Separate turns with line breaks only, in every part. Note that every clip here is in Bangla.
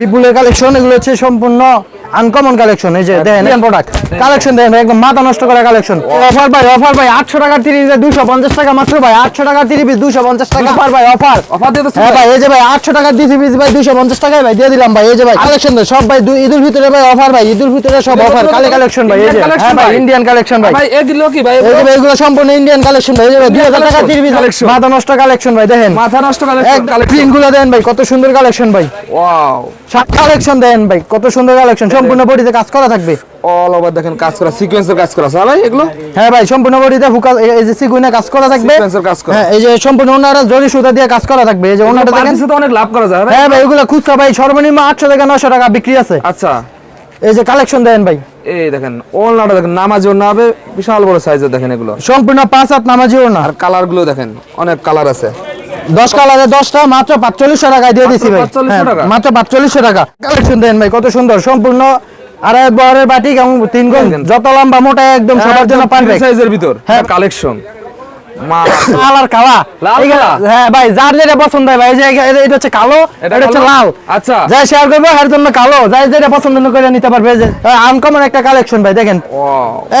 বিপুলের কালেকশন এগুলো হচ্ছে সম্পূর্ণ আনকমন কালেকশন এই যে দেখেন প্রোডাক্ট কালেকশন দেখেন একদম মাথা নষ্ট করা কালেকশন অফার ভাই অফার ভাই আটশো টাকার তিরিশ দুশো পঞ্চাশ টাকা মাত্র ভাই আটশো টাকার তিরিশ দুশো পঞ্চাশ টাকা। অফার ভাই অফার
অফার দিয়ে
হ্যাঁ ভাই। এই যে ভাই আটশো টাকার দিছি পিস ভাই দুশো পঞ্চাশ টাকায় ভাই দিয়ে দিলাম ভাই এই যে ভাই কালেকশন সব ভাই ঈদুল ভিতরে ভাই অফার ভাই ঈদুল ভিতরে সব অফার কালে কালেকশন ভাই এই যে হ্যাঁ ভাই। ইন্ডিয়ান কালেকশন ভাই।
ভাই এগুলো কি ভাই
এই যে ভাই এগুলো সম্পূর্ণ ইন্ডিয়ান কালেকশন ভাই এই যে ভাই দুই হাজার টাকা
collection,
তিরিশ
collection।
মাথা নষ্ট কালেকশন ভাই দেখেন।
মাথা নষ্ট কালেকশন
প্রিন্টগুলো দেন ভাই কত সুন্দর কালেকশন ভাই।
ওয়াও
কালেকশন দেন ভাই কত সুন্দর কালেকশন সম্পূর্ণ বডিতে কাজ করা থাকবে।
অল ওভার দেখেন কাজ করা সিকোয়েন্সের কাজ করা আছে। ভাই এগুলো?
হ্যাঁ ভাই সম্পূর্ণ বডিতে ফুকা এই- যে সিগুনে কাজ করা থাকবে।
Sequence-এর কাজ করা।
হ্যাঁ এই যে সম্পূর্ণ ওনারা জরি সুতা দিয়ে কাজ করা থাকবে। এই যে ওনাটা দেখেন
বাড়িতে তো অনেক লাভ করা যায়
হ্যাঁ ভাই এগুলো খুচরা ভাই সর্বনিম্ন আটশো থেকে নশো টাকা বিক্রি আছে।
আচ্ছা।
এই যে কালেকশন দেন ভাই।
এই দেখেন ওলনাটা দেখেন নামাজ জন্য হবে বিশাল বড় সাইজের দেখেন এগুলো।
সম্পূর্ণ পাঁচ হাত নামাজিও না
আর কালারগুলো দেখেন অনেক কালার আছে।
দশ কালারে দশটা মাত্র পাঁচচল্লিশশো টাকায় দিয়ে দিছি ভাই।
4500
হ্যাঁ,
টাকা?
মাত্র পাঁচচল্লিশশো টাকা। কালেকশন দেন ভাই কত সুন্দর সম্পূর্ণ আড়াই বহরের বাটি এবং তিন গুণ যত লম্বা মোটা একদম সবার জন্য
সাইজের ভিতর
হ্যাঁ।
কালেকশন
লাল আর কালা? হ্যাঁ ভাই যার যেটা পছন্দ হয় ভাই এটা- হচ্ছে কালো
এটা
হচ্ছে লাল।
আচ্ছা।
যাই শেয়ার করব এর জন্য কালো। যাই যেটা পছন্দ করে নিতে পারবে যে আনকমন একটা কালেকশন ভাই দেখেন।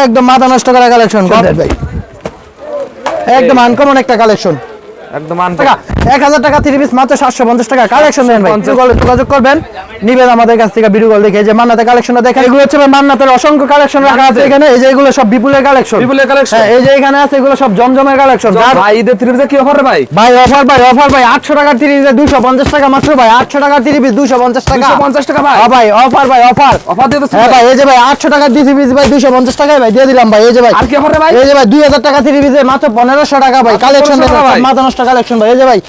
একদম মাথা নষ্ট করা কালেকশন ভাই। একদম আনকমন একটা কালেকশন
একদম
টাকা এক হাজার টাকা থ্রি পিস মাত্র সাতশো পঞ্চাশ টাকা। কালেকশন দেন ভাই। যোগাযোগ- করবেন। নিবেন আমাদের কাছ থেকে ভিডিও কল দেখে। যে মান্নাতে কালেকশনটা দেখেন। এগুলো হচ্ছে মান্নাতের অসংখ্য কালেকশন রাখা আছে এখানে। এই যে এগুলো সব বিপুলের কালেকশন
বিপুলের collection?
হ্যাঁ এই যে এখানে আছে এগুলো সব জমজমের কালেকশন
ভাই ঈদের ত্রিপুজা কি অফার ভাই?
ভাই অফার ভাই অফার ভাই। আটশো টাকার তিরিশ দুশো পঞ্চাশ টাকা মাত্র ভাই। আটশো টাকার তিরিশ দুশো পঞ্চাশ টাকা।
250 টাকা ভাই?
হ্যাঁ ভাই অফার ভাই অফার
অফার দিয়ে
হ্যাঁ
ভাই?
এই যে ভাই আটশো টাকার দিছি পিস ভাই দুশো পঞ্চাশ টাকায় ভাই দিয়ে দিলাম ভাই। এই যে ভাই
আর কি অফার ভাই?
এই যে ভাই দুই হাজার টাকা থ্রি পিসে মাত্র পনেরোশো টাকা ভাই। কালেকশন
1500 ভাই।
মাথা নষ্ট কালেকশন ভাই এই যে ভাই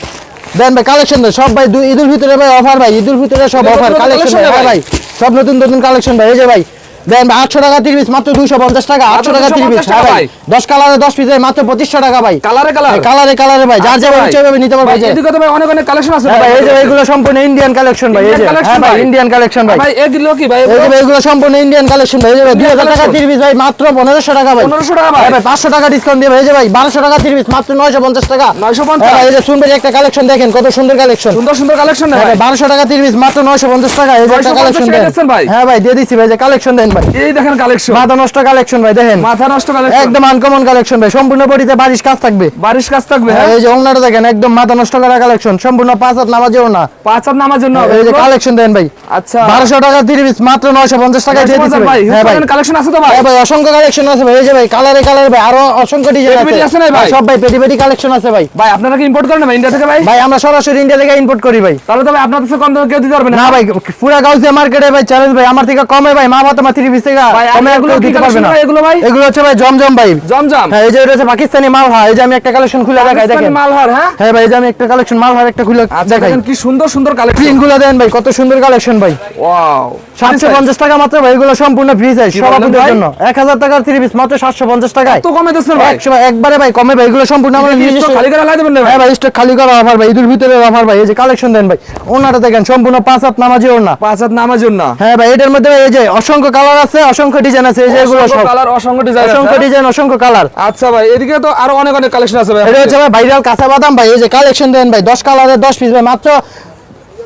দেন ভাই কালেকশন ভাই সব ভাই ঈদুল ভিতরে ভাই অফার ভাই ঈদুল ভিতরে সব অফার কালেকশন হ্যাঁ
ভাই।
ভাই সব নতুন নতুন কালেকশন ভাই এই যে ভাই। দেন ভাই আটশো টাকা তিরিশ মাত্র দুশো পঞ্চাশ টাকা আটশো টাকা তিরিশ
250
হ্যাঁ ভাই। দশ কালারে দশ পিসে মাত্র পঁচিশশো টাকা ভাই।
কালারে কালার।
কালারে কালারে ভাই যার
আচ্ছা ভাই।
ইচ্ছে ওইভাবে নিতে পারবে
ভাই এদিকে তো ভাই অনেক অনেক কালেকশন আছে
হ্যাঁ ভাই। এই যে এগুলো সম্পূর্ণ ইন্ডিয়ান কালেকশন ভাই এই যে। হ্যাঁ ভাই। ইন্ডিয়ান কালেকশন ভাই।
ভাই এগুলো কি ভাই?
এই যে এগুলো সম্পূর্ণ ইন্ডিয়ান কালেকশন ভাই এই যে ভাই দুই হাজার টাকা
collection?
তিরিশ ভাই মাত্র পনেরোশো টাকা ভাই।
1500 টাকা ভাই।
হ্যাঁ ভাই পাঁচশো টাকা ডিসকাউন্ট দিয়ে ভাই এই যে ভাই বারোশো টাকা তিরিশ মাত্র নয়শো পঞ্চাশ টাকা।
950
হ্যাঁ ভাই, এই যে শুনবেন একটা কালেকশন দেখেন কত সুন্দর কালেকশন
সুন্দর সুন্দর কালেকশন
হ্যাঁ
ভাই
ভাই। বারোশো টাকা তিরিশ মাত্র নয়শো পঞ্চাশ টাকা এই যে একটা কালেকশন
ভাই?
হ্যাঁ ভাই দিয়ে দিচ্ছি ভাই যে কালেকশন দেন। ভাই।
এই দেখেন কালেকশন
মাথা নষ্ট কালেকশন ভাই দেখেন।
মাথা নষ্ট কালেকশন
একদম আনকমন কালেকশন ভাই সম্পূর্ণ বডিতে বারিশ কাজ থাকবে।
বারিশ কাজ থাকবে
হ্যাঁ, এই যে ওনাটা দেখেন একদম মাথা নষ্ট করা কালেকশন সম্পূর্ণ পাঁচ হাত নামাজেও না।
পাঁচ হাত নামার জন্য
এই যে কালেকশন দেন ভাই।
আচ্ছা।
বারোশো টাকা তিরিশ মাত্র নয়শো পঞ্চাশ টাকা দিয়ে দিচ্ছি ভাই। হ্যাঁ ভাই।
কালেকশন আছে তো ভাই?
হ্যাঁ ভাই অসংখ্য কালেকশন আছে ভাই। এই যে ভাই কালারে কালারে ভাই আরও অসংখ্য ডিজাইন
পেটি পেটি
আছে
আছে না ভাই?
সব ভাই পেটি পেটি কালেকশন আছে ভাই।
ভাই আপনারা কি ইম্পোর্ট করেন ভাই ইন্ডিয়া থেকে ভাই?
ভাই আমরা সরাসরি ইন্ডিয়া থেকে ইম্পোর্ট করি ভাই।
তাহলে তো ভাই আপনাদের থেকে কম দামে কেউ দিতে পারবে না।
ভাই পুরা গাউসিয়া মার্কেটে ভাই চ্যালেঞ্জ ভাই আমার থেকে কমে ভাই মা বাবা থ্রি পিস থেকে
ভাই,
কমে
এগুলো
এগুলো দিতে পারবে না।
ভাই, এগুলো ভাই?
এগুলো হচ্ছে ভাই জমজম ভাই।
জমজম?
হ্যাঁ এই যে এটা হচ্ছে পাকিস্তানি মালহা এই যে আমি একটা কালেকশন খুলে দেখাই দেখেন।
মালহার হ্যাঁ?
হ্যাঁ ভাই এই যে আমি একটা কালেকশন মালহার একটা খুলে
আচ্ছা
দেখাই।
কি সুন্দর সুন্দর কালেকশন
দেন ভাই কত সুন্দর কালেকশন ভাই।
ওয়াও
সাতশো পঞ্চাশ টাকা মাত্র ভাই এগুলো সম্পূর্ণ ফ্রি সাইজ সব আপনাদের জন্য। এক হাজার টাকার থ্রি পিস মাত্র সাতশো পঞ্চাশ টাকায়।
তো কমে দিচ্ছেন ভাই?
একবারে ভাই কমে ভাই এগুলো সম্পূর্ণ নিজস্ব
খালি করে লাই দেবেন ভাই?
হ্যাঁ ভাই স্টক খালি করা অফার ভাই ঈদের ভিতরে অফার ভাই এই যে কালেকশন দেন ভাই। ওনাটা দেখেন সম্পূর্ণ পাঁচ হাত নামাজি ওনা
পাঁচ হাত নামার জন্য
হ্যাঁ ভাই এটার মধ্যে এই যে অসংখ্য কালার আছে অসংখ্য ডিজাইন আছে এই যে এগুলো সব।
কালার অসংখ্য ডিজাইন
অসংখ্য ডিজাইন অসংখ্য কালার
আচ্ছা ভাই এদিকে তো আরও অনেক অনেক কালেকশন আছে ভাই।
এটা হচ্ছে ভাই ভাইরাল কাঁচা বাদাম ভাই এই যে কালেকশন দেন ভাই 10 কালারে 10 পিস ভাই মাত্র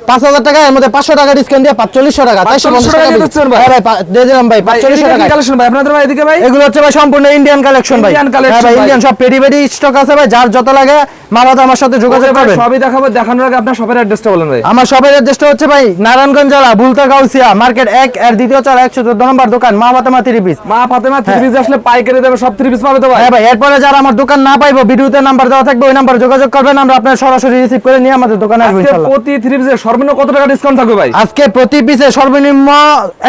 পাঁচ হাজার টাকা এর মধ্যে পাঁচশো টাকা ডিসকাউন্ট দিয়ে পাঁচচল্লিশশো টাকা চারশো পঞ্চাশ
টাকা
টাকা
দিয়ে
bill।
দিচ্ছেন ভাই।
হ্যাঁ ভাই দিয়ে দিলাম ভাই পাঁচচল্লিশশো টাকা।
কালেকশন ভাই আপনাদের ভাই এদিকে ভাই?
এগুলো হচ্ছে ভাই সম্পূর্ণ ইন্ডিয়ান কালেকশন ভাই। হ্যাঁ ভাই। ইন্ডিয়ান সব পেডি পেডি স্টক আছে ভাই যার যত লাগে মা বাবা আমার সাথে যোগাযোগ করবেন।
সবই দেখাবো দেখানোর আগে আপনার শপের অ্যাড্রেসটা বলেন ভাই।
আমার শপের অ্যাড্রেসটা হচ্ছে ভাই নারায়ণগঞ্জ জেলা বুলতা গাউসিয়া মার্কেট এক এর দ্বিতীয় চার একশো চোদ্দ নম্বর দোকান মা বাতামা থ্রি পিস
মা ফাতেমা থ্রি পিস আসলে পাইকারি দেবে সব থ্রি পিস পাবে তো ভাই।
হ্যাঁ ভাই এরপরে যারা আমার দোকান না পাইবো ভিডিওতে নাম্বার দেওয়া থাকবে ওই নাম্বারে যোগাযোগ করবেন আমরা আপনার সরাসরি রিসিভ করে নিয়ে আমাদের দোকানে আসব
প্রতি থ্রি সর্বনিম্ন কত টাকা ডিসকাউন্ট থাকবে ভাই?
আজকে প্রতি পিসে সর্বনিম্ন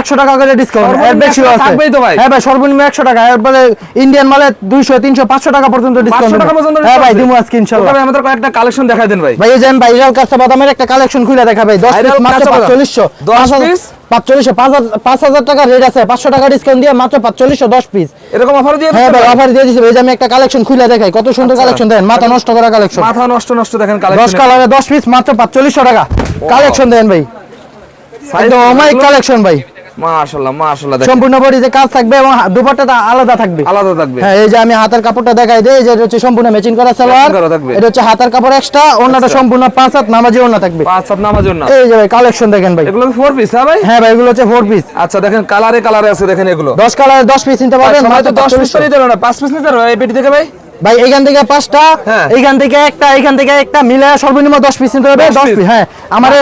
একশো টাকা করে ডিসকাউন্ট এর
100
আছে।
থাকবেই তো ভাই।
হ্যাঁ ভাই সর্বনিম্ন একশো টাকা। এরপরে ইন্ডিয়ান মালে দুইশো তিনশো পাঁচশো টাকা পর্যন্ত ডিসকাউন্ট
500 টাকা পর্যন্ত
হ্যাঁ ভাই দিমু আজকে ইনশাল্লাহ।
তবে আমাদের কয়েকটা কালেকশন দেখাই দেন ভাই।
ভাই এই যে আমি ভাইরাল কাঁচা বাদামের একটা কালেকশন খুলে দেখা ভাই। দশ পিস মাত্র
কাঁচা বাদাম।
পাঁচচল্লিশশো।
10 piece?
পাঁচচল্লিশশো। পাঁচ হাজার টাকা রেট আছে। পাঁচশো টাকা ডিসকাউন্ট দিয়ে মাত্র পাঁচচল্লিশশো দশ পিস
এরকম অফার দিয়ে
হ্যাঁ ভাই? অফার দিয়ে আমি একটা কালেকশন খুলে দেখাই। কত সুন্দর
আচ্ছা।
কালেকশন দেন। মাথা নষ্ট করা কালেকশন
মাথা নষ্ট নষ্ট দেখেন
দশ
কালেকশন
কালারে দশ পিস মাত্র পাঁচচল্লিশশো টাকা। কালেকশন দেন ভাই। একদম অমাইক কালেকশন ভাই।
মাশাআল্লাহ মাশাআল্লাহ
সম্পূর্ণ বডিতে কাজ থাকবে এবং দুপাট্টাটা আলাদা থাকবে।
আলাদা থাকবে।
হ্যাঁ এই যে আমি হাতের কাপড়টা দেখাই দিই যে হচ্ছে সম্পূর্ণ ম্যাচিং করা সালোয়ার। এটা হচ্ছে হাতের কাপড় এক্সট্রা
আচ্ছা।
সম্পূর্ণ পাঁচ হাত নামাজি অন্য থাকবে।
পাঁচ সাত নামার জন্য
এই যে ভাই কালেকশন দেখেন ভাই।
এগুলো ফোর পিস হ্যাঁ ভাই?
হ্যাঁ ভাই এগুলো হচ্ছে ফোর পিস
আচ্ছা দেখেন কালারে কালারে আছে দেখেন এগুলো।
দশ কালার দশ পিস নিতে পারবেন মাত্র
দশ পিস নিতে না পাঁচ পিস নিতে পারবে এই পেটি থেকে ভাই।
ভাই এখান থেকে পাঁচটা
হ্যাঁ।
এইখান থেকে একটা এইখান থেকে একটা মিলে সর্বনিম্ন দশ পিস নিতে হবে। দশ পিস হ্যাঁ। আমার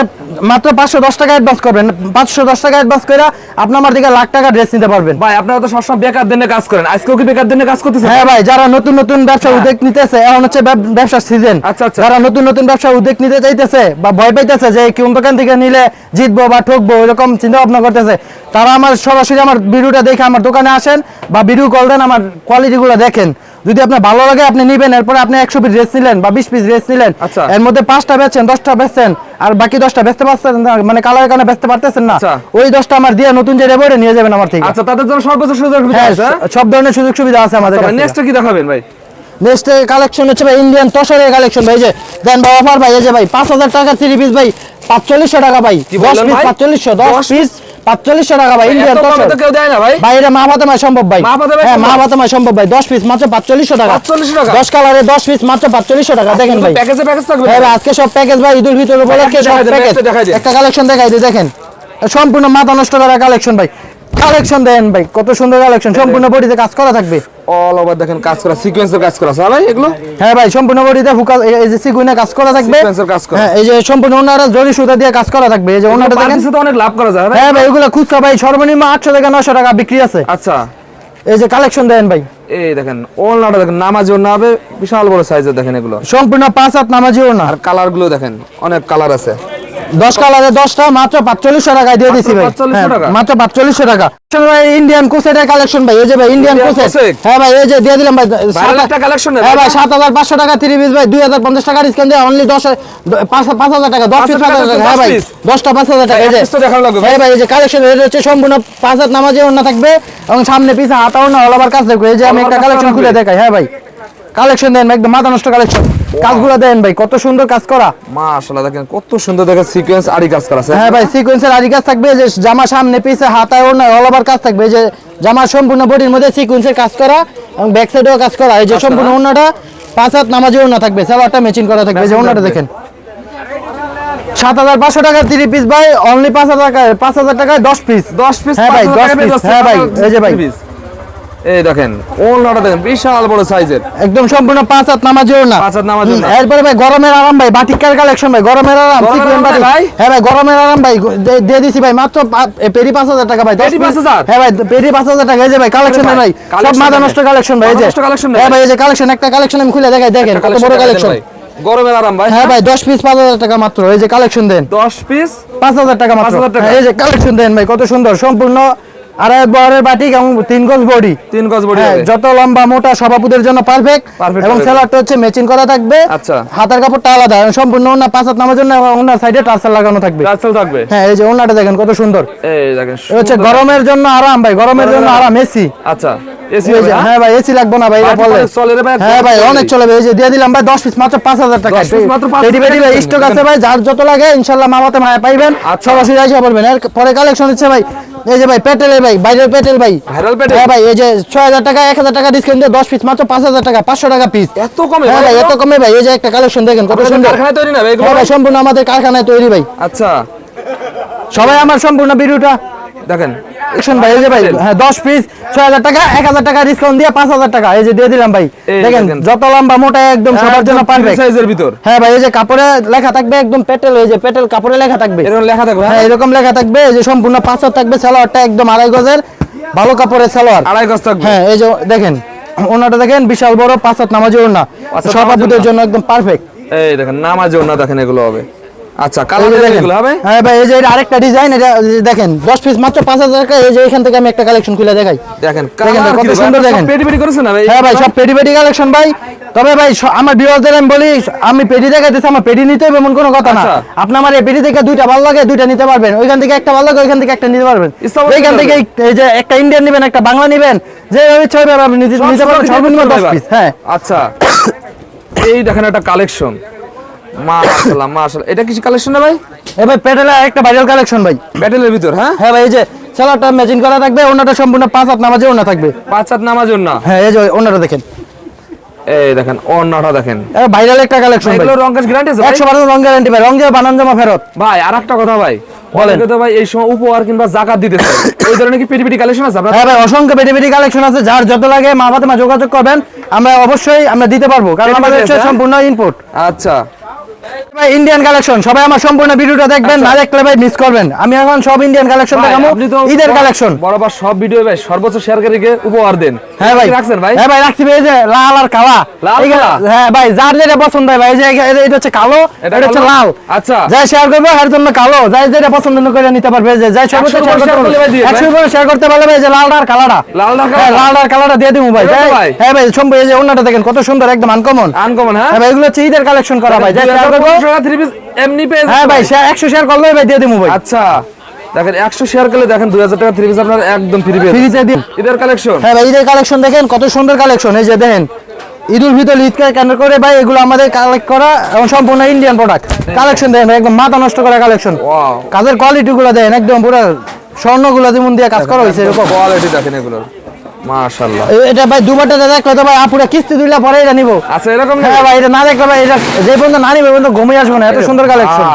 মাত্র পাঁচশো দশ টাকা অ্যাডভান্স করবেন। পাঁচশো দশ টাকা অ্যাডভান্স করে আপনি আমার লাখ টাকা ড্রেস নিতে পারবেন।
ভাই আপনারা তো সবসময় বেকার দিনে কাজ করেন। আজকেও কি বেকার দিনে কাজ করতেছেন?
হ্যাঁ ভাই যারা নতুন নতুন ব্যবসা
হ্যাঁ।
উদ্যোগ নিতেছে এখন হচ্ছে ব্যবসার সিজন
আচ্ছা, আচ্ছা।
যারা নতুন নতুন ব্যবসা উদ্যোগ নিতে চাইতেছে বা ভয় পাইতেছে যে কোন দোকান থেকে নিলে জিতবো বা ঠকবো এরকম চিন্তা ভাবনা করতেছে তারা আমার সরাসরি আমার ভিডিওটা দেখে আমার দোকানে আসেন বা ভিডিও কল দেন আমার কোয়ালিটিগুলো দেখেন। যদি আপনার ভালো লাগে আপনি নিবেন। এরপরে আপনি একশো পিস ড্রেস নিলেন বা বিশ পিস ড্রেস নিলেন।
আচ্ছা।
এর মধ্যে পাঁচটা বেচছেন দশটা বেচছেন আর বাকি দশটা বেচতে পারছেন না মানে কালার কারণে বেচতে পারতেছেন না।
আচ্ছা।
ওই দশটা আমার দিয়ে নতুন যে রেবরে নিয়ে যাবেন আমার থেকে।
আচ্ছা তাদের জন্য সর্বোচ্চ সুযোগ সুবিধা
হ্যাঁ
আছে হ্যাঁ?
সব ধরনের সুযোগ সুবিধা আছে আমাদের কাছে
নেক্সট কি দেখাবেন ভাই?
নেক্সট কালেকশন হচ্ছে ভাই ইন্ডিয়ান তসরের কালেকশন ভাই যে দেন ভাই অফার ভাই এই যে ভাই পাঁচ হাজার টাকা থ্রি পিস ভাই পাঁচচল্লিশশো টাকা ভাই দশ পিস পাঁচচল্লিশশো দশ পিস পাঁচচল্লিশশো টাকা ভাই ইন্ডিয়ান তসর
তো কেউ দেয় না ভাই।
ভাই এটা মা ফাতেমায় সম্ভব ভাই।
মা
হ্যাঁ মা
সম্ভব?
ভাই। দশ পিস মাত্র পাঁচচল্লিশশো টাকা।
45 টাকা?
দশ কালারে দশ পিস মাত্র পাঁচচল্লিশশো টাকা দেখেন ভাই।
প্যাকেজে প্যাকেজ থাকবে
হ্যাঁ ভাই, আজকে সব প্যাকেজ ভাই ঈদুল ফিতর উপলক্ষে সব প্যাকেজ
একটা
কালেকশন দেখাই দিই দেখেন। সম্পূর্ণ মাথা নষ্ট করা কালেকশন ভাই। কালেকশন দেন ভাই কত সুন্দর কালেকশন সম্পূর্ণ বডিতে কাজ করা থাকবে।
অল ওভার দেখেন কাজ করা সিকোয়েন্সের কাজ করা আছে ভাই এগুলো?
হ্যাঁ ভাই সম্পূর্ণ বডিতে ফুকা এই যে সিগুনে কাজ করা থাকবে।
Sequence-এর কাজ করা।
হ্যাঁ এই যে সম্পূর্ণ ওনারা জরি সুতা দিয়ে কাজ করা থাকবে এই যে ওনাটা দেখেন।
পিসে তো অনেক লাভ করা যায়
হ্যাঁ ভাই এগুলো খুচরা ভাই সর্বনিম্ন আটশো থেকে নশো টাকা বিক্রি আছে।
আচ্ছা।
এই যে কালেকশন দেন ভাই।
এই দেখেন ওলনাটা দেখেন নামাজ জন্য হবে বিশাল বড় সাইজের দেখেন এগুলো।
সম্পূর্ণ পাঁচ হাত নামাজিও না
আর কালারগুলো দেখেন অনেক কালার আছে।
দশ কালারে দশটা মাত্র পাঁচচল্লিশশো টাকায় দিয়ে দিছি ভাই
45
হ্যাঁ,
টাকা?
মাত্র পাঁচচল্লিশশো টাকা ইন্ডিয়ান কোসেটের কালেকশন ভাই এই যে ভাই ইন্ডিয়ান কোসেট হ্যাঁ ভাই এই যে দিয়ে দিলাম ভাই হ্যাঁ ভাই। সাত হাজার পাঁচশো টাকা থ্রি পিস ভাই দুই হাজার পঞ্চাশ টাকা ডিসকাউন্ট দিয়ে অনলি দশ পাঁচ হাজার টাকা দশ
পাঁচ
পিস
হাজার
পাঁচ হাজার
টাকা,
হ্যাঁ ভাই? দশটা পাঁচ হাজার টাকা এই যে
লাগবে ভাই।
হ্যাঁ ভাই এই যে কালেকশন এটা হচ্ছে সম্পূর্ণ পাঁচ হাত নামাজে অন্য থাকবে এবং সামনে পিছে হাতাও না অলবার কাজ দেখবে এই যে আমি একটা কালেকশন খুলে। দেখাই হ্যাঁ ভাই কালেকশন দেন একদম মাথা নষ্ট কালেকশন কাজগুলো দেন ভাই কত সুন্দর কাজ করা।
মাশাআল্লাহ দেখেন কত সুন্দর দেখেন সিকোয়েন্স আরি কাজ করা আছে।
হ্যাঁ ভাই সিকোয়েন্সের আরি কাজ থাকবে এই যে জামা সামনে পিছে হাতায় ওড়না অল ওভার কাজ থাকবে। এই যে জামা সম্পূর্ণ বডির মধ্যে সিকোয়েন্সের কাজ করা এবং ব্যাক সাইডেও কাজ করা। এই যে সম্পূর্ণ ওড়নাটা পাঁচ হাত নামাজে ওড়না থাকবে সালোয়ারটা ম্যাচিং করা থাকবে। এই যে ওড়নাটা দেখেন। সাত হাজার পাঁচশো টাকার থ্রি পিস ভাই অনলি পাঁচ হাজার টাকায় পাঁচ হাজার টাকায় দশ পিস
10 পিস
হ্যাঁ ভাই, 10 piece, হ্যাঁ ভাই, এই যে ভাই।
এই দেখেন ওলনাটা দেখেন বিশাল বড় সাইজের।
একদম সম্পূর্ণ পাঁচ হাত নামাজে ওড়না
পাঁচ হাত নামাজে
এরপরে ভাই গরমের আরাম ভাই বাটিকার কালেকশন ভাই গরমের আরাম সিকুয়েন হ্যাঁ ভাই গরমের আরাম ভাই দিয়ে দিছি ভাই মাত্র পেরি পাঁচ হাজার টাকা ভাই
পেরি
piece।
5,000?
হ্যাঁ ভাই পেরি পাঁচ হাজার টাকা এই যে ভাই কালেকশন
ভাই,
সব
দেখেন।
নষ্ট কালেকশন ভাই এই যে।
collection
হ্যাঁ ভাই এই যে কালেকশন একটা কালেকশন আমি খুলে দেখাই দেখেন কত বড় কালেকশন
গরমের আরাম ভাই।
হ্যাঁ ভাই দশ পিস পাঁচ হাজার টাকা মাত্র এই যে কালেকশন দেন।
10 পিস
পাঁচ হাজার টাকা মাত্র।
5,000।
হ্যাঁ, এই যে কালেকশন দেন ভাই কত সুন্দর সম্পূর্ণ আড়াই বহরের বাটিক এবং তিন গজ বডি।
তিন গজ বডি
হ্যাঁ যত লম্বা মোটা সভাপতির জন্য পারফেক্ট এবং সেলারটা হচ্ছে ম্যাচিং করা থাকবে।
আচ্ছা।
হাতের কাপড়টা আলাদা। সম্পূর্ণ ওনার পাঁচ হাত নামার জন্য ওনার সাইডে টার্সেল লাগানো থাকবে।
রাসেল থাকবে?
হ্যাঁ এই যে ওনাটা দেখেন কত সুন্দর।
এই দেখেন
হচ্ছে গরমের জন্য আরাম ভাই গরমের জন্য আরাম এসি
আচ্ছা এসি
হ্যাঁ ভাই এসি লাগবে না ভাই এটা
ভাই,
হ্যাঁ ভাই অনেক চলে ভাই এই যে দিয়ে দিলাম ভাই দশ পিস মাত্র পাঁচ হাজার টাকা।
মাত্র 5,000
পেটি পেটি ভাই স্টক আছে ভাই যার যত লাগে ইনশাল্লাহ মামাতে মায়া পাইবেন।
আচ্ছা।
সরাসরি আসা বলবেন এর পরে কালেকশন হচ্ছে ভাই এই যে ভাই পেটেলের ভাই বাইরের পেটেল ভাই।
ভাইরাল পেটেল
হ্যাঁ ভাই এই যে ছয় হাজার টাকা এক হাজার টাকা ডিসকাউন্ট দিয়ে দশ পিস মাত্র পাঁচ হাজার টাকা পাঁচশো টাকা পিস
এত কমে
হ্যাঁ ভাই এত কমে ভাই এই যে একটা কালেকশন দেখেন কত সুন্দর।
কারখানায় তৈরি না ভাই এগুলো?
হ্যাঁ ভাই সম্পূর্ণ আমাদের কারখানায় তৈরি ভাই।
আচ্ছা।
সবাই আমার সম্পূর্ণ ভিডিওটা
দেখেন
ভাই এই যে ভাই হ্যাঁ দশ পিস ছয় হাজার টাকা এক হাজার টাকা ডিসকাউন্ট দিয়ে পাঁচ হাজার টাকা এই যে দিয়ে দিলাম ভাই। দেখেন। যত লম্বা মোটা একদম সবার জন্য পারফেক্ট
সাইজের ভিতর।
হ্যাঁ ভাই এই যে কাপড়ে লেখা থাকবে একদম পেটেল এই যে পেটেল কাপড়ে লেখা থাকবে।
এরকম লেখা থাকবে
হ্যাঁ।
হ্যাঁ
এরকম লেখা থাকবে এই যে সম্পূর্ণ পাঁচশো থাকবে সালোয়ারটা একদম আড়াই গজের ভালো কাপড়ের সালোয়ার।
আড়াই গজ থাকবে।
হ্যাঁ এই যে দেখেন ওনাটা দেখেন বিশাল বড় পাঁচ হাত নামাজি ওনা
পাঁচ হাত
সব আপুদের জন্য একদম পারফেক্ট
এই দেখেন নামাজ না দেখেন এগুলো হবে। আচ্ছা কালার
দেখেন। হ্যাঁ ভাই এই যে আরেকটা ডিজাইন এটা দেখেন দশ পিস মাত্র পাঁচ হাজার টাকা এই যে এখান থেকে আমি একটা কালেকশন খুলে দেখাই।
দেখেন
কত সুন্দর দেখেন।
পেটি পেটি করেছেন না ভাই?
হ্যাঁ ভাই সব পেটি পেটি কালেকশন ভাই। তবে ভাই আমার বিরোধীদের আমি বলি আমি পেটি দেখাইতেছি আমার পেটি নিতে হবে এমন কোনো কথা না।
আচ্ছা।
আপনি আমার এই পেটি থেকে দুইটা ভালো লাগে দুইটা নিতে পারবেন। ওইখান থেকে একটা ভালো লাগে ওইখান থেকে একটা নিতে পারবেন। এইখান থেকে এই- যে একটা ইন্ডিয়ান নেবেন একটা বাংলা নেবেন যে ইচ্ছা হবে আপনি নিতে পারবেন সর্বনিম্ন
দেখতে
দশ
পারবে
পিস হ্যাঁ।
আচ্ছা। এই দেখেন একটা কালেকশন মাশাআল্লাহ মাশাআল্লাহ। এটা কিছু কালেকশন না ভাই?
এ ভাই ভাইরাল কালেকশন ভাই।
ব্যাটেলের ভিতর হ্যাঁ?
হ্যাঁ ভাই এই যে সেলারটা ম্যাচিং করা থাকবে ওনাটা সম্পূর্ণ পাঁচ হাত নামাজে ওনা থাকবে।
পাঁচ হাত নামাজের না
হ্যাঁ এই যে ওনাটা দেখেন।
এই দেখেন অন্যটা দেখেন।
ভাইরাল একটা কালেকশন
এগুলো রং গ্যারান্টি আছে ভাই?
একশো পার্সেন্ট রং গ্যারান্টি ভাই রং দিয়ে বানান জমা ফেরত।
ভাই আর একটা কথা ভাই।
বলেন।
তো ভাই এই সময় উপহার কিংবা জাকাত দিতে চায়। ওই ধরনের কি পিটি কালেকশন আছে আপনার?
হ্যাঁ ভাই অসংখ্য পেটি পেটি কালেকশন আছে। যার যত লাগে মা যোগাযোগ করবেন। আমরা অবশ্যই আমরা দিতে পারব। কারণ আমাদের
হ্যাঁ?
সম্পূর্ণ ইনপুট
আচ্ছা।
ভাই ইন্ডিয়ান কালেকশন সবাই আমার সম্পূর্ণ ভিডিওটা দেখবেন না দেখলে ভাই মিস করবেন। আমি এখন সব ইন্ডিয়ান কালেকশন দেখাবো। ঈদের কালেকশন
বরাবর সব ভিডিও ভাই সর্বোচ্চ শেয়ারকারীকে উপহার দেন।
হ্যাঁ ভাই।
রাখছেন ভাই?
হ্যাঁ ভাই রাখছি ভাই যে লাল আর কালা।
লাল?
হ্যাঁ ভাই যার যেটা পছন্দ হয় ভাই যে এটা- হচ্ছে কালো
এটা
হচ্ছে লাল।
আচ্ছা।
যাই শেয়ার করব এর জন্য কালো। যাই যেটা পছন্দ করে নিতে পারবে যে যাই সর্বোচ্চ শেয়ার করতে পারবে। একশো করে শেয়ার করতে পারলে ভাই যে লাল আর কালাটা।
লাল আর
হ্যাঁ? লাল আর কালারটা দিয়ে দিবো ভাই? হ্যাঁ ভাই সম্ভব এই যে অন্যটা দেখেন কত সুন্দর একদম আনকমন
আনকমন হ্যাঁ?
হ্যাঁ ভাই এগুলো হচ্ছে ঈদের কালেকশন করা ভাই। যাই শেয়ার করব।
2500 টাকা থ্রি পিস এমনি পেয়ে
হ্যাঁ ভাই একশো শেয়ার করলে ভাই দিয়ে দিবো ভাই।
আচ্ছা দেখেন একশো শেয়ার করলে দেখেন দুই হাজার টাকা থ্রি পিস আপনার একদম ফ্রি পেয়ে
ফ্রিতে দিন
ঈদের কালেকশন
হ্যাঁ ভাই ঈদের কালেকশন দেখেন কত সুন্দর কালেকশন এই যে দেখেন ঈদুল ফিতর ঈদকে কেন্দ্র করে ভাই এগুলো আমাদের কালেক্ট করা এবং সম্পূর্ণ ইন্ডিয়ান প্রোডাক্ট কালেকশন একদম মাথা নষ্ট করা কালেকশন কাজের একদম পুরো স্বর্ণগুলো যেমন দিয়ে কাজ করা হয়েছে এরকম।
কোয়ালিটি দেখেন এগুলো। মাশাআল্লাহ।
এটা ভাই দুবারটা দাদা কত ভাই আপুরা কিস্তি দিলে পরে এটা নিবো।
আচ্ছা এরকম
না ভাই এটা না দেখলে ভাই এটা যে পর্যন্ত না নিবে পর্যন্ত ঘুমিয়ে আসব না এত সুন্দর কালেকশন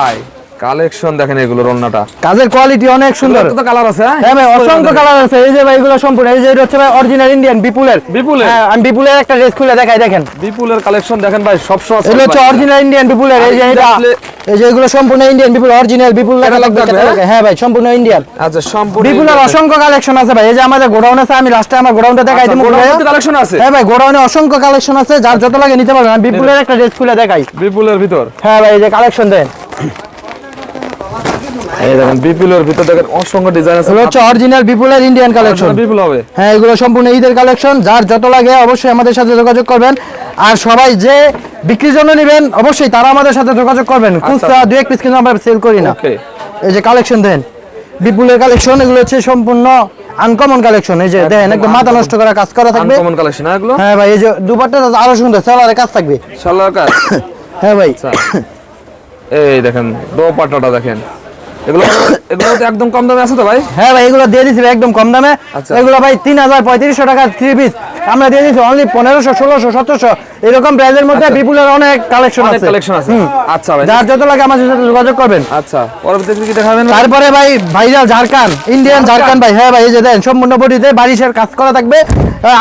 কালেকশন দেখেন এগুলো রন্নাটা।
কাজের কোয়ালিটি অনেক সুন্দর।
কত কালার আছে
হ্যাঁ? ভাই অসংখ্য কালার আছে। এই যে ভাই এগুলো সম্পূর্ণ এই যে এটা হচ্ছে ভাই অরিজিনাল ইন্ডিয়ান বিপুলের।
বিপুলের?
হ্যাঁ আমি বিপুলের একটা ড্রেস খুলে দেখাই দেখেন।
বিপুলের কালেকশন দেখেন ভাই সব সময়
এগুলো হচ্ছে অরিজিনাল ইন্ডিয়ান বিপুলের এই যে এটা এই যে এগুলো সম্পূর্ণ ইন্ডিয়ান বিপুল অরিজিনাল বিপুল লেখা লাগবে
হ্যাঁ?
হ্যাঁ ভাই সম্পূর্ণ ইন্ডিয়ান
আচ্ছা সম্পূর্ণ
বিপুলের অসংখ্য কালেকশন আছে ভাই। এই যে আমাদের গোডাউন আছে আমি লাস্টে আমার গোডাউনটা দেখাই
আচ্ছা,
দিই
কালেকশন আছে?
হ্যাঁ ভাই গোডাউনে অসংখ্য কালেকশন আছে। যার যত লাগে নিতে পারবেন। আমি বিপুলের একটা ড্রেস খুলে দেখাই।
বিপুলের ভিতর?
হ্যাঁ ভাই এই যে কালেকশন দেন।
এই দেখেন বিপুলের ভিতর দেখেন অসংখ্য ডিজাইন আছে।
হচ্ছে অরিজিনাল বিপুলের ইন্ডিয়ান কালেকশন
বিপুল হবে।
হ্যাঁ এগুলো সম্পূর্ণ ঈদের কালেকশন যার যত লাগে অবশ্যই আমাদের সাথে যোগাযোগ করবেন। আর সবাই যে বিক্রির জন্য নেবেন অবশ্যই তারা আমাদের সাথে যোগাযোগ করবেন। খুচরা দু এক পিস কিন্তু আমরা সেল করি না। এই যে কালেকশন দেন বিপুলের কালেকশন এগুলো হচ্ছে সম্পূর্ণ আনকমন কালেকশন এই যে দেখেন একদম মাথা নষ্ট করা কাজ করা থাকবে।
আনকমন কালেকশন এগুলো?
হ্যাঁ ভাই এই যে দুপাট্টা আরও সুন্দর সেলারে কাজ থাকবে।
কাজ?
হ্যাঁ ভাই।
আচ্ছা। এই দেখেন দোপাট্টাটা দেখেন। এগুলো এগুলো তো একদম কম দামে আছে তো ভাই?
হ্যাঁ ভাই এগুলো দিয়ে একদম কম দামে।
আচ্ছা।
এগুলো ভাই তিন হাজার পঁয়ত্রিশশো টাকা থ্রি পিস আমরা দিয়ে দিচ্ছি অনলি পনেরোশো ষোলোশো সতেরোশো। এরকম প্রাইজের মধ্যে বিপুলের অনেক কালেকশন আছে।
কালেকশন আছে। আচ্ছা ভাই।
যার যত লাগে আমাদের সাথে যোগাযোগ করবেন।
আচ্ছা পরবর্তীতে কি দেখাবেন
তারপরে ভাই ভাইরাল ঝাড়খান ইন্ডিয়ান ঝাড়খান? ভাই। হ্যাঁ ভাই এই যে দেন সম্পূর্ণ বডিতে বারিশের কাজ করা থাকবে।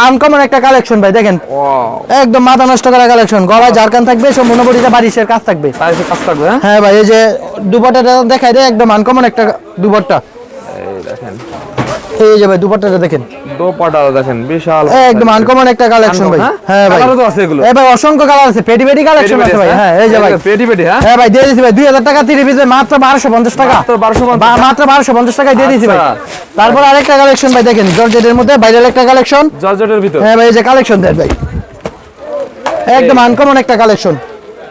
আনকমন একটা কালেকশন ভাই দেখেন।
ওয়াও
একদম মাথা নষ্ট করা কালেকশন গলায় ঝাড়খান থাকবে সম্পূর্ণ বডিতে বারিশের কাজ থাকবে।
সে কাজ থাকবে হ্যাঁ?
হ্যাঁ ভাই এই যে দুপাট্টাটা দেখাই দেয় একদম আনকমন একটা দুপাট্টা।
এই দেখেন।
এই যে ভাই দুপাট্টাটা দেখেন।
দোপাট্টা দেখেন বিশাল
একদম আনকমন একটা কালেকশন ভাই।
হ্যাঁ?
ভাই।
কালারও তো আছে এগুলো।
এই ভাই অসংখ্য কালার আছে। পেটি পেটি কালেকশন আছে ভাই। হ্যাঁ? এই যে ভাই।
পেটি পেটি হ্যাঁ?
হ্যাঁ ভাই দিয়ে দিছি ভাই। দুই হাজার টাকা তিরিশ পিসে মাত্র বারোশো পঞ্চাশ টাকা।
মাত্র 1250
মাত্র বারোশো পঞ্চাশ টাকায় দিয়ে দিছি ভাই।
আচ্ছা।
তারপর আরেকটা কালেকশন ভাই দেখেন জর্জেটের মধ্যে ভাইরাল একটা কালেকশন
জর্জেটের ভিতর।
হ্যাঁ ভাই এই যে কালেকশন দেন ভাই। একদম আনকমন একটা কালেকশন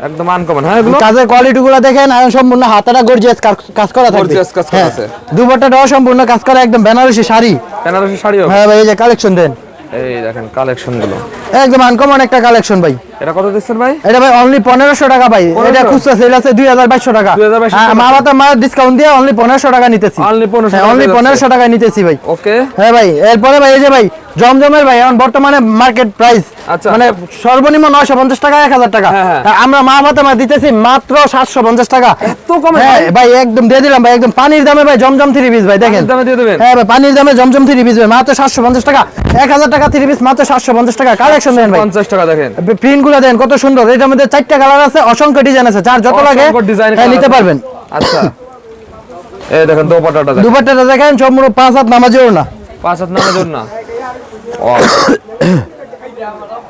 একদম আনকমন হ্যাঁ এগুলো
কাজের কোয়ালিটি গুলো দেখেন আর সম্পূর্ণ হাতাটা গর্জিয়াস কাজ করা থাকবে।
গর্জিয়াস কাজ করা
হ্যাঁ।
আছে।
দুপাট্টাটাও সম্পূর্ণ কাজ করা একদম বেনারসি শাড়ি।
বেনারসি শাড়ি
হ্যাঁ ভাই এই যে কালেকশন দেন।
এই দেখেন কালেকশনগুলো।
একদম আনকমন একটা কালেকশন ভাই।
এটা কত দিচ্ছেন ভাই?
এটা ভাই অনলি পনেরোশো টাকা ভাই। এটা খুচরা সেল আছে দুই হাজার বাইশশো টাকা।
2200
হ্যাঁ, মা ডিসকাউন্ট দিয়ে অনলি পনেরোশো টাকা নিতেছি।
Only 1500
অনলি
যাচ্ছে।
পনেরোশো টাকায় নিতেছি ভাই।
ওকে
হ্যাঁ ভাই এরপরে ভাই এই যে ভাই জমজমের ভাই এখন বর্তমানে মার্কেট প্রাইস
আচ্ছা।
মানে সর্বনিম্ন নয়শো পঞ্চাশ টাকা এক হাজার টাকা।
হ্যাঁ, হ্যাঁ।
আমরা মা মা দিতেছি মাত্র সাতশো পঞ্চাশ টাকা।
এত কমে ভাই?
একদম দিয়ে দিলাম ভাই একদম পানির দামে ভাই জমজম থ্রি পিস ভাই দেখেন।
পানির দামে দিয়ে দেবেন?
হ্যাঁ ভাই পানির দামে জমজম থ্রি পিস ভাই মাত্র সাতশো পঞ্চাশ টাকা। এক হাজার টাকা থ্রি পিস মাত্র সাতশো পঞ্চাশ টাকা। কালেকশন দেন ভাই।
পঞ্চাশ টাকা দেখেন।
প্রিন্ট গুলো দেন কত সুন্দর। এটার মধ্যে চারটা কালার আছে অসংখ্য ডিজাইন আছে। যার যত লাগে হ্যাঁ, নিতে পারবেন।
আচ্ছা। এই দেখেন দোপাট্টাটা দেখেন।
দুপাট্টাটা দেখেন সম্পূর্ণ পাঁচ হাত নামাজেও না।
পাঁচ হাত নামের জন্য ও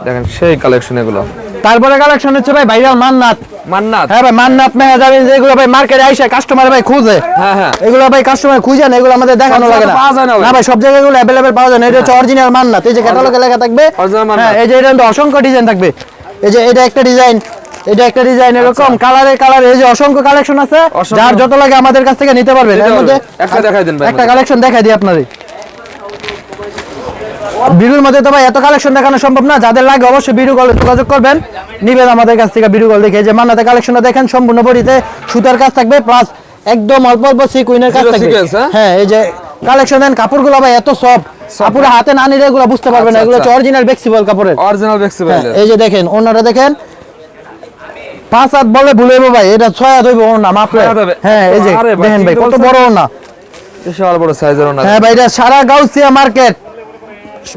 দেখেন সেই কালেকশন এগুলো।
তারপরে কালেকশন হচ্ছে ভাই ভাইরাল মান্নাত।
মান্নাত?
হ্যাঁ ভাই মান্নাত মেহাজাবিন যেগুলো ভাই মার্কেটে আইসে কাস্টমার ভাই খুঁজে।
হ্যাঁ হ্যাঁ।
এগুলো ভাই কাস্টমার খুঁজে না এগুলো আমাদের দেখানো লাগে না।
না ভাই।
না সব জায়গায় এগুলো অ্যাভেলেবেল পাওয়া যায় না। এটা হচ্ছে অরিজিনাল মান্নাত। এই যে ক্যাটালগে লেখা থাকবে।
Original মান্নাত।
হ্যাঁ এই যে এটা অসংখ্য ডিজাইন থাকবে। এই যে এটা একটা ডিজাইন এটা একটা ডিজাইন এরকম কালারে কালার এই যে অসংখ্য কালেকশন আছে যার যত লাগে আমাদের কাছ থেকে নিতে পারবেন। এর মধ্যে
একটা দেখাই দিন ভাই
একটা কালেকশন দেখাই দিই আপনাদের। বিরুর মধ্যে তো ভাই এত কালেকশন দেখানো সম্ভব না যাদের লাগে অবশ্যই বিরু কলে যোগাযোগ করবেন। নিবেন আমাদের কাছ থেকে বিরু কল দেখে। যে মান্নাতে কালেকশনটা দেখেন সম্পূর্ণ বডিতে সুতার কাজ থাকবে প্লাস একদম অল্প অল্প সিকুইনের কাজ থাকবে।
হ্যাঁ?
হ্যাঁ এই যে কালেকশন দেন কাপড়গুলো ভাই এত সফট কাপড়ে হাতে না নিলে এগুলো বুঝতে পারবেন না।
আচ্ছা,
এগুলো হচ্ছে
আচ্ছা।
অরিজিনাল বেক্সিবল কাপড়ের
অরিজিনাল
হ্যাঁ, এই যে দেখেন ওনাটা দেখেন পাঁচ হাত বলে ভুলেব ভাই এটা ছয় হাত হইব ওনা মাপলে হ্যাঁ এই যে দেখেন ভাই কত বড় ওনা।
বিশাল বড় সাইজের ওনা।
হ্যাঁ ভাই এটা সারা গাউসিয়া মার্কেট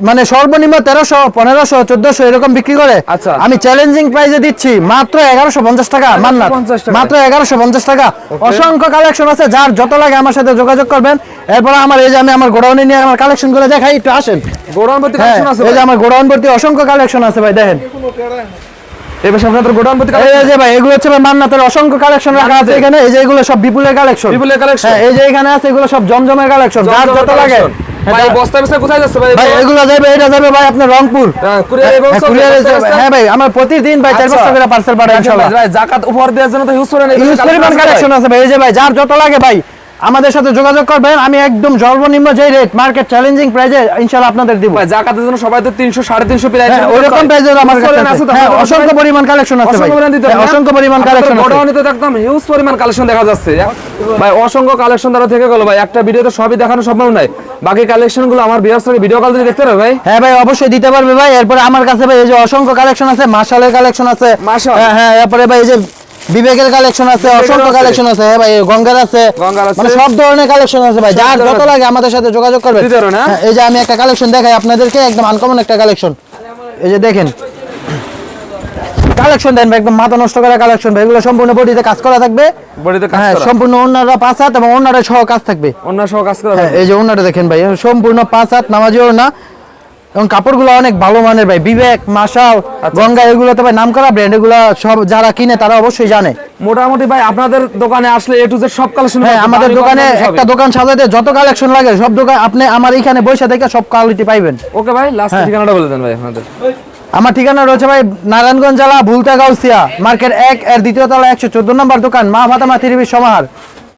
মানে সর্বনিম্ন তেরোশো পনেরোশো চোদ্দশো এরকম বিক্রি করে।
আচ্ছা।
আমি চ্যালেঞ্জিং প্রাইসে দিচ্ছি মাত্র এগারোশো পঞ্চাশ টাকা মান্নাত।
1150 টাকায়।
মাত্র এগারোশো পঞ্চাশ টাকা। অসংখ্য কালেকশন আছে যার যত লাগে আমার সাথে যোগাযোগ করবেন। এরপর আমার এই যে আমি আমার গোডাউনে নিয়ে আমার কালেকশনগুলো দেখাই একটু আসেন।
গোডাউন ভর্তি
হ্যাঁ
কালেকশন আছে
এই যে। আমার গোডাউন ভর্তি অসংখ্য কালেকশন আছে ভাই দেখেন।
এই পাশে আপনাদের গোডাউন ভর্তি
এই যে ভাই এগুলো হচ্ছে ভাই মান্নাতের অসংখ্য কালেকশন রাখা আছে? এখানে। এই যে এগুলো সব বিপুলের কালেকশন
বিপুলের collection?
হ্যাঁ এই যে এখানে আছে এগুলো সব জমজমের কালেকশন যার যত লাগে।
ভাই বস্তা বস্তা কোথায় যাচ্ছে ভাই?
ভাই এগুলো যাবে এটা যাবে ভাই আপনার রংপুর।
হ্যাঁ,
হ্যাঁ? হ্যাঁ ভাই আমার প্রতিদিন ভাই চার বস্তা করে পার্সেল পাঠাই ইনশাআল্লাহ
ভাই জাকাত উপহার দেওয়ার জন্য তো
পরিমাণ কালেকশন আছে ভাই এই যে ভাই যার যত লাগে ভাই আমাদের সাথে যোগাযোগ করবেন। আমি একদম সর্বনিম্ন যে রেট মার্কেট চ্যালেঞ্জিং প্রাইজে ইনশাআল্লাহ আপনাদের দিব।
ভাই জাকাতের জন্য সবাই তো 300 350 প্রাইস
হ্যাঁ ওইরকম প্রাইজের আমার কাছে আছে। হ্যাঁ অসংখ্য পরিমাণ কালেকশন আছে ভাই।
অসংখ্য পরিমাণ
হ্যাঁ, কালেকশন আছে।
গোডাউনে তো একদম হিউজ পরিমাণ কালেকশন দেখা যাচ্ছে। ভাই অসংখ্য কালেকশন দ্বারা থেকে গেল ভাই। একটা ভিডিওতে সবই দেখানো সম্ভব নয়। বাকি কালেকশনগুলো আমার সঙ্গে ভিডিও কল দিয়ে দেখতে পারবে ভাই।
হ্যাঁ ভাই অবশ্যই দিতে পারবে ভাই। এরপরে আমার কাছে ভাই এই যে অসংখ্য কালেকশন আছে মার্শালের কালেকশন আছে।
মার্শাল?
হ্যাঁ হ্যাঁ এরপরে ভাই এই যে বিবেকের কালেকশন আছে অসংখ্য কালেকশন আছে হ্যাঁ ভাই গঙ্গার আছে মানে সব ধরনের কালেকশন আছে ভাই যার যত লাগে আমাদের সাথে যোগাযোগ করবে।
দিতে পারো না?
হ্যাঁ, এই যে আমি একটা কালেকশন দেখাই আপনাদেরকে একদম আনকমন একটা কালেকশন এই যে দেখেন। কালেকশন দেন একদম মাথা নষ্ট করা কালেকশন ভাই এগুলো সম্পূর্ণ বডিতে কাজ করা থাকবে।
বডিতে কাজ
হ্যাঁ
করা।
সম্পূর্ণ অন্যরা পাঁচ হাত এবং অন্যরা সহ কাজ থাকবে।
অন্য সহ কাজ করা
হ্যাঁ এই যে ওনাটা দেখেন ভাই সম্পূর্ণ পাঁচ হাত নামাজিও না এবং কাপড়গুলো অনেক ভালো মানের ভাই। বিবেক মাশাল গঙ্গা এগুলো তো ভাই নাম করা ব্র্যান্ড এগুলো সব যারা কিনে তারা অবশ্যই জানে।
মোটামুটি ভাই আপনাদের দোকানে আসলে এ টু জেড সব কালেকশন
হ্যাঁ আমাদের দোকানে একটা দোকান সাজাতে যত কালেকশন লাগে সব দোকান আপনি আমার এখানে বসে থেকে সব কোয়ালিটি পাইবেন।
ওকে ভাই লাস্ট
হ্যাঁ।
ঠিকানাটা বলে দেন ভাই আপনাদের।
আমার ঠিকানা রয়েছে ভাই নারায়ণগঞ্জ জেলা ভুলতা গাউসিয়া মার্কেট এক এর দ্বিতীয় তলা একশো চোদ্দ নম্বর দোকান মা ফাতামা থ্রিবির সমাহার।